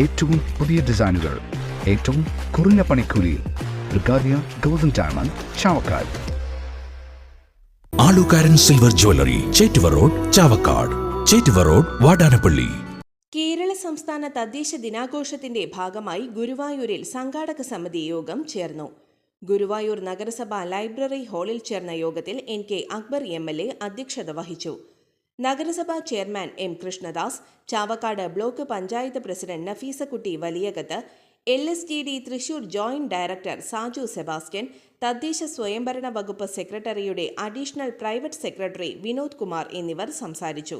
ഏറ്റവും പുതിയ ഡിസൈനുകൾ ഏറ്റവും കുറഞ്ഞ പണിക്കൂലിയിൽ ബ്രിഗാദിയ golden diamond Chavakkad. Alukkaran silver jewellery Chettuva road Chavakkad. Chettuva road Vadanappally. Kerala സംസ്ഥാന തദ്ദേശ ദിനാഘോഷത്തിന്റെ ഭാഗമായി ഗുരുവായൂരിൽ സംഘാടക സമിതി യോഗം ചേർന്നു. ഗുരുവായൂർ നഗരസഭ ലൈബ്രറി ഹാളിൽ ചേർന്ന യോഗത്തിൽ N K Akbar M L A അധ്യക്ഷത വഹിച്ചു. നഗരസഭാ chairman M Krishnadas Chavakkad block panchayat president Nafeesakutty Valiyakath L S T D Thrissur joint director Saju Sebastian തദ്ദേശ സ്വയംഭരണ വകുപ്പ് സെക്രട്ടറിയുടെ additional private secretary Vinod Kumar എന്നിവർ സംസാരിച്ചു.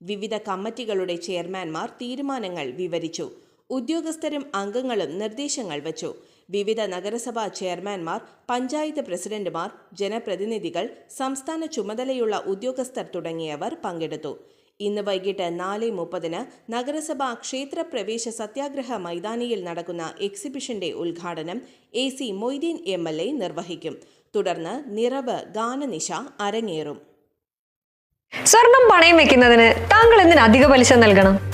വിവിധ കമ്മിറ്റികളുടെ ചെയർമാൻമാർ തീരുമാനങ്ങൾ വിവരിച്ചു. ഉദ്യോഗസ്ഥരും അംഗങ്ങളും നിർദ്ദേശങ്ങൾ വച്ചു. വിവിധ നഗരസഭാ ചെയർമാൻമാർ പഞ്ചായത്ത് പ്രസിഡന്റുമാർ ജനപ്രതിനിധികൾ സംസ്ഥാന ചുമതലയുള്ള ഉദ്യോഗസ്ഥർ തുടങ്ങിയവർ പങ്കെടുത്തു. ഇന്ന് വൈകിട്ട് നാല് മുപ്പതിന് നഗരസഭാ ക്ഷേത്രപ്രവേശ സത്യാഗ്രഹ മൈതാനിയിൽ നടക്കുന്ന എക്സിബിഷന്റെ ഉദ്ഘാടനം A C Moideen M L A നിർവഹിക്കും. തുടർന്ന് നിറവ് ഗാനനിശ അരങ്ങേറും. സ്വർണം പണയം വെക്കുന്നതിന് താങ്കൾ എന്തിന് അധിക പലിശ നൽകണം?